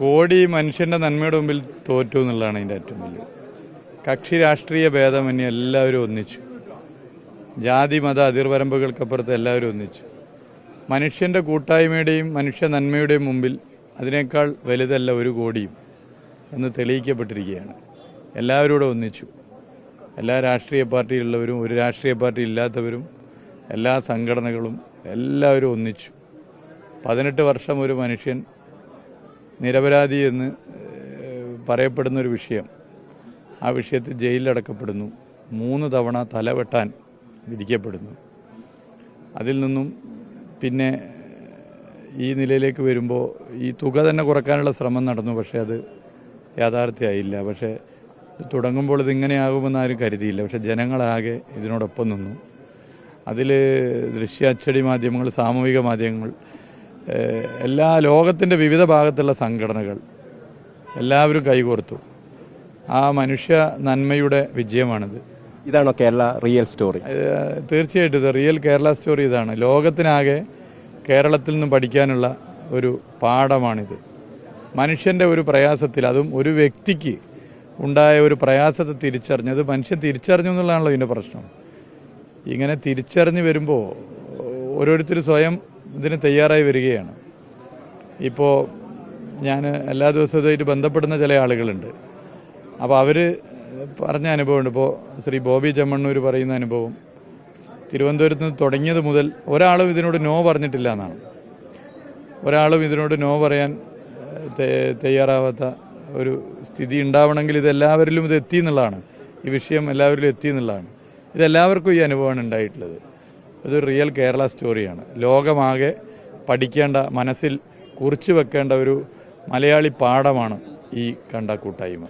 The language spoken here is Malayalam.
കോടി മനുഷ്യന്റെ നന്മയുടെ മുമ്പിൽ തോറ്റു എന്നുള്ളതാണ് അതിന്റെ ഏറ്റവും വലിയ കക്ഷി രാഷ്ട്രീയ ഭേദമന്യേ എല്ലാവരും ഒന്നിച്ചു. ജാതി മത അതിർവരമ്പുകൾക്കപ്പുറത്ത് എല്ലാവരും ഒന്നിച്ചു. മനുഷ്യന്റെ കൂട്ടായ്മയുടെയും മനുഷ്യ നന്മയുടെയും മുമ്പിൽ അതിനേക്കാൾ വലുതല്ല ഒരു കോടിയും എന്ന് തെളിയിക്കപ്പെട്ടിരിക്കുകയാണ്. എല്ലാവരും കൂടെ ഒന്നിച്ചു. എല്ലാ രാഷ്ട്രീയ പാർട്ടിയിലുള്ളവരും ഒരു രാഷ്ട്രീയ പാർട്ടി ഇല്ലാത്തവരും എല്ലാ സംഘടനകളും എല്ലാവരും ഒന്നിച്ചു. പതിനെട്ട് വർഷം ഒരു മനുഷ്യൻ നിരപരാധി എന്ന് പറയപ്പെടുന്ന ഒരു വിഷയം. ആ വിഷയത്തിൽ ജയിലിലടക്കപ്പെടുന്നു. മൂന്ന് തവണ തലവെട്ടാൻ വിധിക്കപ്പെടുന്നു. അതിൽ നിന്നും പിന്നെ ഈ നിലയിലേക്ക് വരുമ്പോൾ ഈ തുക തന്നെ കുറക്കാനുള്ള ശ്രമം നടന്നു. പക്ഷേ അത് യാഥാർത്ഥ്യമായില്ല. പക്ഷേ തുടങ്ങുമ്പോൾ ഇതിങ്ങനെയാകുമെന്ന് ആരും കരുതിയില്ല. പക്ഷേ ജനങ്ങളാകെ ഇതിനോടൊപ്പം നിന്നു. അതിൽ ദൃശ്യ അച്ചടി മാധ്യമങ്ങൾ സാമൂഹിക മാധ്യമങ്ങൾ എല്ലാ ലോകത്തിന്റെ വിവിധ ഭാഗത്തുള്ള സംഘടനകൾ എല്ലാവരും കൈകോർത്തു. ആ മനുഷ്യ നന്മയുടെ വിജയമാണിത്. ഇതാണോ കേരള റിയൽ സ്റ്റോറി? തീർച്ചയായിട്ടും ഇത് റിയൽ കേരള സ്റ്റോറി ഇതാണ്. ലോകത്തിനാകെ കേരളത്തിൽ നിന്ന് പഠിക്കാനുള്ള ഒരു പാഠമാണിത്. മനുഷ്യന്റെ ഒരു പ്രയാസത്തിൽ അതും ഒരു വ്യക്തിക്ക് ഉണ്ടായ ഒരു പ്രയാസത്തെ തിരിച്ചറിഞ്ഞത് മനുഷ്യൻ തിരിച്ചറിഞ്ഞു എന്നുള്ളതാണല്ലോ ഇതിന്റെ പ്രശ്നം. ഇങ്ങനെ തിരിച്ചറിഞ്ഞ് വരുമ്പോൾ ഓരോരുത്തർ സ്വയം ഇതിന് തയ്യാറായി വരികയാണ്. ഇപ്പോൾ ഞാൻ എല്ലാ ദിവസവും ഇതായിട്ട് ബന്ധപ്പെടുന്ന ചില ആളുകളുണ്ട്. അപ്പോൾ അവർ പറഞ്ഞ അനുഭവമുണ്ട്. ഇപ്പോൾ ശ്രീ ബോബി ചെമ്മണ്ണൂർ പറയുന്ന അനുഭവം തിരുവനന്തപുരത്ത് നിന്ന് തുടങ്ങിയത് മുതൽ ഒരാളും ഇതിനോട് നോ പറഞ്ഞിട്ടില്ല എന്നാണ്. ഒരാളും ഇതിനോട് നോ പറയാൻ തയ്യാറാവാത്ത ഒരു സ്ഥിതി ഉണ്ടാവണമെങ്കിൽ ഇത് എല്ലാവരിലും ഇത് എത്തി എന്നുള്ളതാണ്. ഈ വിഷയം എല്ലാവരിലും എത്തി എന്നുള്ളതാണ്. ഇതെല്ലാവർക്കും ഈ അനുഭവമാണ് ഉണ്ടായിട്ടുള്ളത്. ഇതൊരു റിയൽ കേരള സ്റ്റോറിയാണ്. ലോകമാകെ പഠിക്കേണ്ട മനസ്സിൽ കുറിച്ചു വെക്കേണ്ട ഒരു മലയാളി പാഠമാണ് ഈ കണ്ട കൂട്ടായ്മ.